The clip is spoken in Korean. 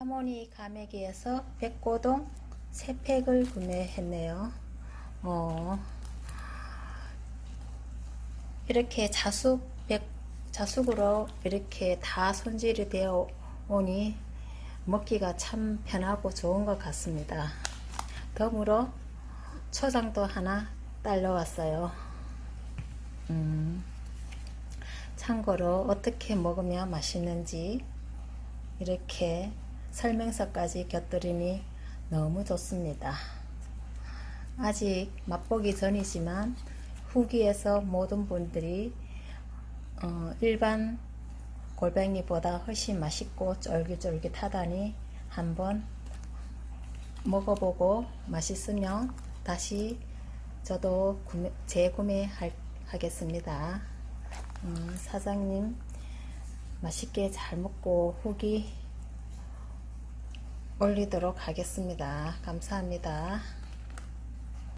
하모니 가메기에서 백고동 세 팩을 구매했네요. 어, 이렇게 자숙 백 자숙으로 이렇게 다 손질이 되어 오니 먹기가 참 편하고 좋은 것 같습니다. 덤으로 초장도 하나 딸려왔어요. 음, 참고로 어떻게 먹으면 맛있는지 이렇게 설명서까지 곁들이니 너무 좋습니다. 아직 맛보기 전이지만 후기에서 모든 분들이 어, 일반 골뱅이보다 훨씬 맛있고 쫄깃쫄깃하다니 한번 먹어보고 맛있으면 다시 저도 구매, 재구매하겠습니다. 음, 사장님 맛있게 잘 먹고 후기 올리도록 하겠습니다. 감사합니다.